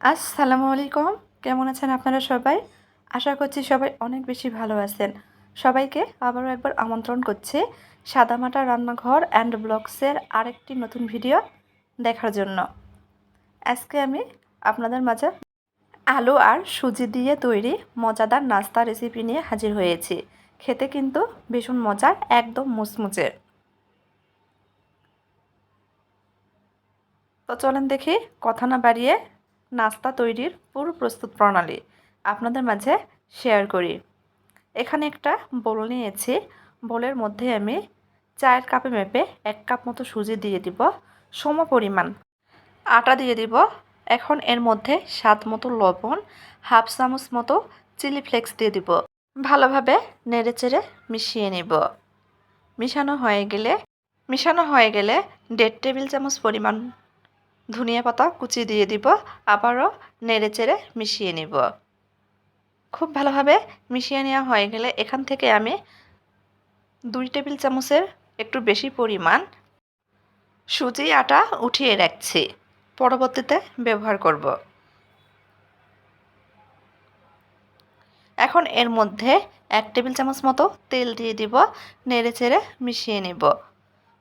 আসসালামু আলাইকুম। কেমন আছেন আপনারা সবাই? আশা করছি সবাই অনেক বেশি ভালো আছেন। সবাইকে আবারও একবার আমন্ত্রণ করছি সাদামাটা রান্নাঘর অ্যান্ড ব্লগসের আরেকটি নতুন ভিডিও দেখার জন্য। আজকে আমি আপনাদের মাঝে আলু আর সুজি দিয়ে তৈরি মজাদার নাস্তা রেসিপি নিয়ে হাজির হয়েছি। খেতে কিন্তু ভীষণ মজার, একদম মুচমুচে। তো চলেন দেখি, কথা না বাড়িয়ে নাস্তা তৈরির পুরো প্রস্তুত প্রণালী আপনাদের মাঝে শেয়ার করি। এখানে একটা বোল নিয়েছি। বোলের মধ্যে আমি চায়ের কাপে মেপে এক কাপ মতো সুজি দিয়ে দিব, সম পরিমাণ। আটা দিয়ে দিব, এখন এর মধ্যে স্বাদ মতো লবণ, হাফ চামচ মতো চিলি ফ্লেক্স দিয়ে দিব। ভালোভাবে নেড়ে চেড়ে মিশিয়ে নিব। মিশানো হয়ে গেলে, মিশানো হয়ে গেলে দেড় টেবিল চামচ পরিমাণ ধনিয়া পাতা কুচি দিয়ে দিব, আবারও নেড়ে চেড়ে মিশিয়ে নিব। খুব ভালোভাবে মিশিয়ে নেওয়া হয়ে গেলে এখান থেকে আমি দুই টেবিল চামচের একটু বেশি পরিমাণ সুজি আটা উঠিয়ে রাখছি, পরবর্তীতে ব্যবহার করব। এখন এর মধ্যে এক টেবিল চামচ মতো তেল দিয়ে দিব, নেড়ে চেড়ে মিশিয়ে নিব।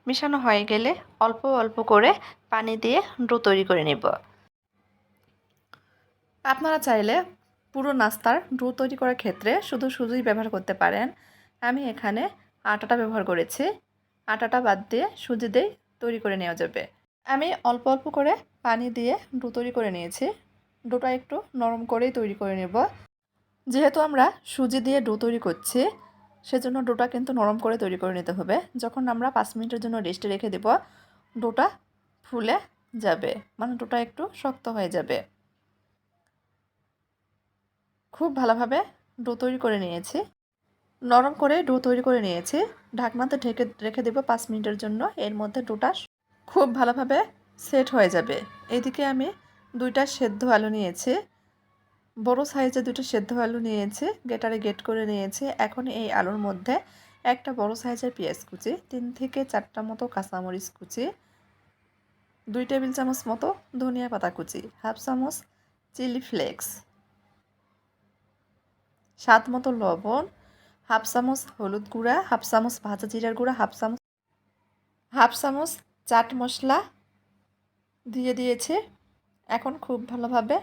মেশানো হয়ে গেলে অল্প অল্প করে পানি দিয়ে ডো তৈরি করে নেব। আপনারা চাইলে পুরো নাস্তার ডো তৈরি করার ক্ষেত্রে শুধু সুজিই ব্যবহার করতে পারেন। আমি এখানে আটাটা ব্যবহার করেছি। আটাটা বাদ দিয়ে সুজি দিয়ে তৈরি করে নেওয়া যাবে। আমি অল্প অল্প করে পানি দিয়ে ডো তৈরি করে নিয়েছি। ডোটা একটু নরম করেই তৈরি করে নেব। যেহেতু আমরা সুজি দিয়ে ডো তৈরি করছি সেজন্য ডোটা কিন্তু নরম করে তৈরি করে নিতে হবে। যখন আমরা পাঁচ মিনিটের জন্য রেস্টে রেখে দেব, ডোটা ফুলে যাবে। মানে ডোটা একটু শক্ত হয়ে যাবে। খুব ভালোভাবে ডো তৈরি করে নিয়েছি। নরম করে ডো তৈরি করে নিয়েছি। ঢাকনাতে ঢেকে, রেখে দেবো পাঁচ মিনিটের জন্য। এর মধ্যে ডোটা খুব ভালোভাবে সেট হয়ে যাবে। এদিকে আমি দুইটা সেদ্ধ আলু নিয়েছি। বড় সাইজে দুটো সেদ্ধ আলু নিয়েছে গেটারে গেট করে নিয়েছে। এখন এই আলুর মধ্যে একটা বড় সাইজের পেঁয়াজ কুচি, তিন থেকে চারটা মতো কাঁচামরিচ কুচি, দুই টেবিল চামচ মতো ধনিয়া পাতা কুচি, হাফ চামচ চিলি ফ্লেক্স স্বাদ মতো লবণ, হাফ চামচ হলুদ গুঁড়া, হাফ চামচ ভাজা জিরার গুঁড়া, হাফ চামচ হাফ চামচ চাট মশলা দিয়ে দিয়েছে। এখন খুব ভালোভাবে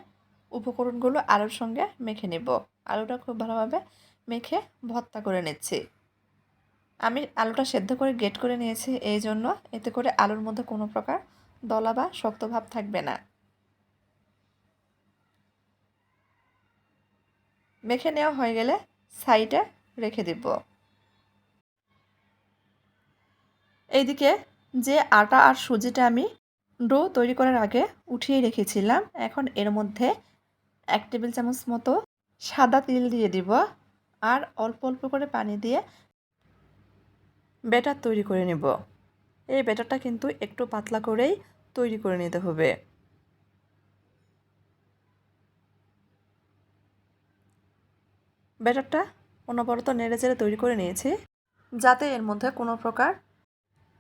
উপকরণগুলো আলুর সঙ্গে মেখে নেব। আলুটা খুব ভালোভাবে মেখে ভর্তা করে নিচ্ছি। আমি আলুটা সেদ্ধ করে গেট করে নিয়েছি, এই জন্য এতে করে আলুর মধ্যে কোনো প্রকার দলা বা শক্ত ভাব থাকবে না। মেখে নেওয়া হয়ে গেলে সাইডে রেখে দিব। এইদিকে যে আটা আর সুজিটা আমি ডো তৈরি করার আগে উঠিয়ে রেখেছিলাম, এখন এর মধ্যে এক টেবিল চামচ মতো সাদা তিল দিয়ে দিব আর অল্প অল্প করে পানি দিয়ে ব্যাটার তৈরি করে নেব। এই ব্যাটারটা কিন্তু একটু পাতলা করেই তৈরি করে নিতে হবে। ব্যাটারটা অনবরত নেড়ে চেড়ে তৈরি করে নিয়েছি যাতে এর মধ্যে কোনো প্রকার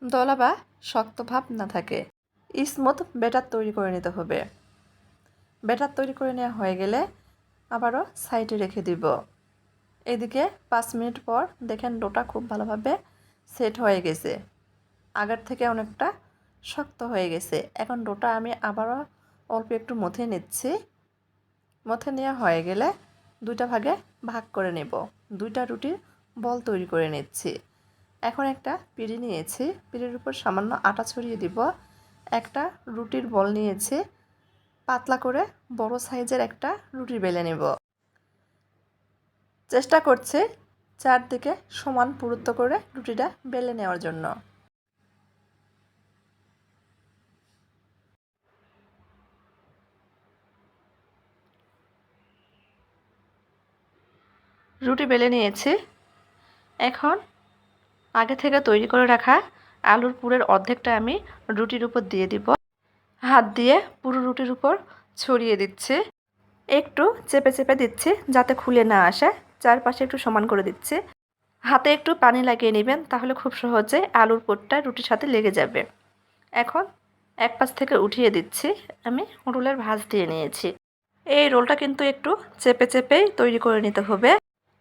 দলা বা শক্ত ভাব না থাকে। স্মুথ ব্যাটার তৈরি করে নিতে হবে। ব্যাটার তৈরি করে নেওয়া হয়ে গেলে আবারও সাইডে রেখে দিব। এদিকে পাঁচ মিনিট পর দেখেন ডোটা খুব ভালোভাবে সেট হয়ে গেছে। আগের থেকে অনেকটা শক্ত হয়ে গেছে। এখন ডোটা আমি আবারও অল্প একটু মথে নিচ্ছি। মথে নেওয়া হয়ে গেলে দুইটা ভাগে ভাগ করে নেব। দুইটা রুটির বল তৈরি করে নিচ্ছি। এখন একটা পিড়ি নিয়েছি। পিড়ির উপর সামান্য আটা ছড়িয়ে দিব। একটা রুটির বল নিয়েছি। পাতলা করে বড় সাইজের একটা রুটি বেলে নেব। চেষ্টা করছে চারদিকে সমান পুরুত্ব করে রুটিটা বেলে নেওয়ার জন্য। রুটি বেলে নিয়েছি। এখন আগে থেকে তৈরি করে রাখা আলুর পুরের অর্ধেকটা আমি রুটির উপর দিয়ে দিব। হাত দিয়ে পুরো রুটির উপর ছড়িয়ে দিচ্ছে। একটু চেপে চেপে দিচ্ছে যাতে খুলে না আসে। চারপাশে একটু সমান করে দিচ্ছে। হাতে একটু পানি লাগিয়ে নেবেন তাহলে খুব সহজে আলুর পুরটা রুটির সাথে লেগে যাবে। এখন এক পাশ থেকে উঠিয়ে দিচ্ছি। আমি রুলের ভাজ দিয়ে নিয়েছি। এই রোলটা কিন্তু একটু চেপে চেপেই তৈরি করে নিতে হবে।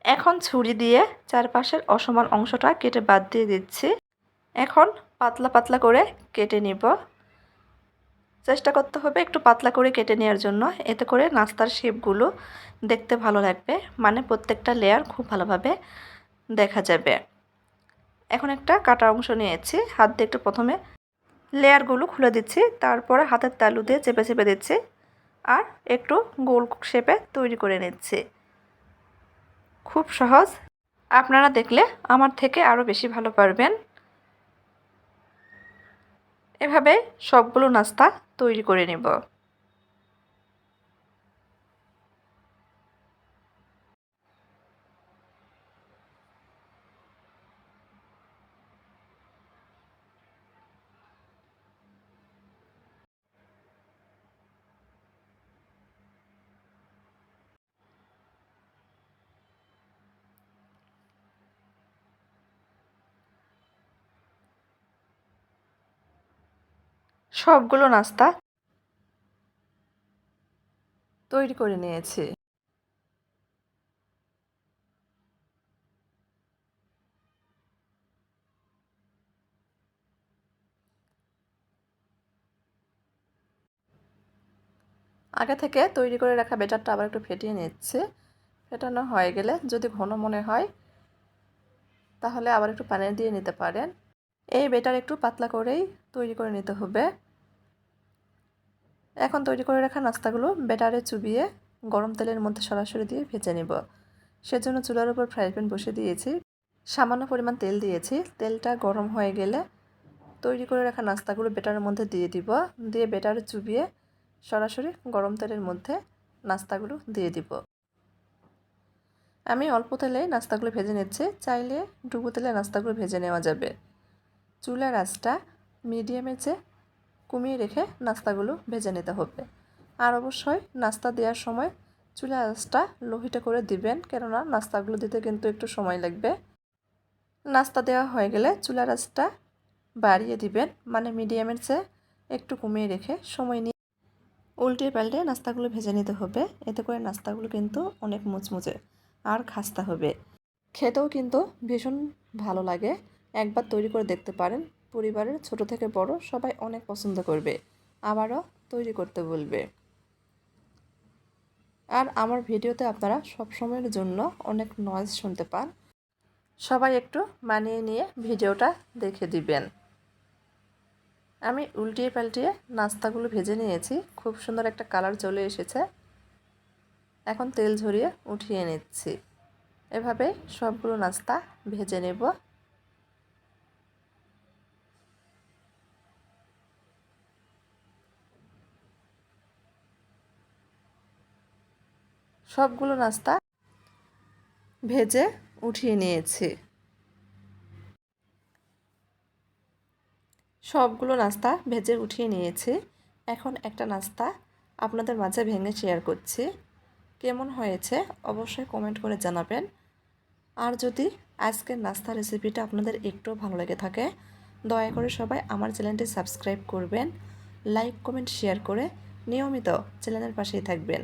এখন ছুরি দিয়ে চারপাশের অসমান অংশটা কেটে বাদ দিয়ে দিচ্ছি। এখন পাতলা পাতলা করে কেটে নিব। চেষ্টা করতে হবে একটু পাতলা করে কেটে নেওয়ার জন্য। এতে করে নাস্তার শেপগুলো দেখতে ভালো লাগবে। মানে প্রত্যেকটা লেয়ার খুব ভালোভাবে দেখা যাবে। এখন একটা কাটা অংশ নিয়েছি। হাত দিয়ে একটু প্রথমে লেয়ারগুলো খুলে দিচ্ছি। তারপরে হাতের তালু দিয়ে চেপে চেপে দিচ্ছি। আর একটু গোল শেপে তৈরি করে নিচ্ছি। খুব সহজ। আপনারা দেখলে আমার থেকে আরও বেশি ভালো পারবেন। এভাবে সবগুলো নাস্তা তৈরি করে নেব। সবগুলো নাস্তা তৈরি করে নিয়েছি। আগে থেকে তৈরি করে রাখা বেটারটা আবার একটু ফেটিয়ে নিচ্ছে। ফেটানো হয়ে গেলে যদি ঘন মনে হয়, তাহলে আবার একটু পানি দিয়ে নিতে পারেন। এই বেটার একটু পাতলা করেই তৈরি করে নিতে হবে। এখন তৈরি করে রাখা নাস্তাগুলো বেটারে চুবিয়ে গরম তেলের মধ্যে সরাসরি দিয়ে ভেজে নেব। সেজন্য চুলার উপর ফ্রাই প্যান বসে দিয়েছি। সামান্য পরিমাণ তেল দিয়েছি। তেলটা গরম হয়ে গেলে তৈরি করে রাখা নাস্তাগুলো বেটারের মধ্যে দিয়ে দিব। দিয়ে বেটারে চুবিয়ে সরাসরি গরম তেলের মধ্যে নাস্তাগুলো দিয়ে দিব। আমি অল্প তেলে নাস্তাগুলো ভেজে নিচ্ছি। চাইলে ডুবো তেলে নাস্তাগুলো ভেজে নেওয়া যাবে। চুলার আঁচটা মিডিয়ামে চেয়ে কমিয়ে রেখে নাস্তাগুলো ভেজে নিতে হবে। আর অবশ্যই নাস্তা দেওয়ার সময় চুলা আঁচটা লোহিটা করে দিবেন, কেননা নাস্তাগুলো দিতে কিন্তু একটু সময় লাগবে। নাস্তা দেওয়া হয়ে গেলে চুলার আঁচটা বাড়িয়ে দিবেন মানে মিডিয়ামের চেয়ে একটু কমিয়ে রেখে সময় নিয়ে উল্টে পাল্টে নাস্তাগুলো ভেজে নিতে হবে। এতে করে নাস্তাগুলো কিন্তু অনেক মুচমুচে আর খাস্তা হবে। খেতেও কিন্তু ভীষণ ভালো লাগে। একবার তৈরি করে দেখতে পারেন। পরিবারের ছোট থেকে বড় সবাই অনেক পছন্দ করবে, আবারও তৈরি করতে বলবে। আর আমার ভিডিওতে আপনারা সব সময়ের জন্য অনেক নয়েজ শুনতে পান। সবাই একটু মানিয়ে নিয়ে ভিডিওটা দেখে দিবেন। আমি উল্টিয়ে পাল্টিয়ে নাস্তাগুলো ভেজে নিয়েছি, খুব সুন্দর একটা কালার চলে এসেছে। এখন তেল ঝরিয়ে উঠিয়ে নিচ্ছি। এভাবে সবগুলো নাস্তা ভেজে নেব। সবগুলো নাস্তা ভেজে উঠিয়ে নিয়েছি। সবগুলো নাস্তা ভেজে উঠিয়ে নিয়েছি। এখন একটা নাস্তা আপনাদের মাঝে ভেঙে শেয়ার করছি। কেমন হয়েছে অবশ্যই কমেন্ট করে জানাবেন। আর যদি আজকের নাস্তা রেসিপিটা আপনাদের একটু ভালো লেগে থাকে, দয়া করে সবাই আমার চ্যানেলটি সাবস্ক্রাইব করবেন লাইক কমেন্ট শেয়ার করে নিয়মিত চ্যানেলের পাশেই থাকবেন।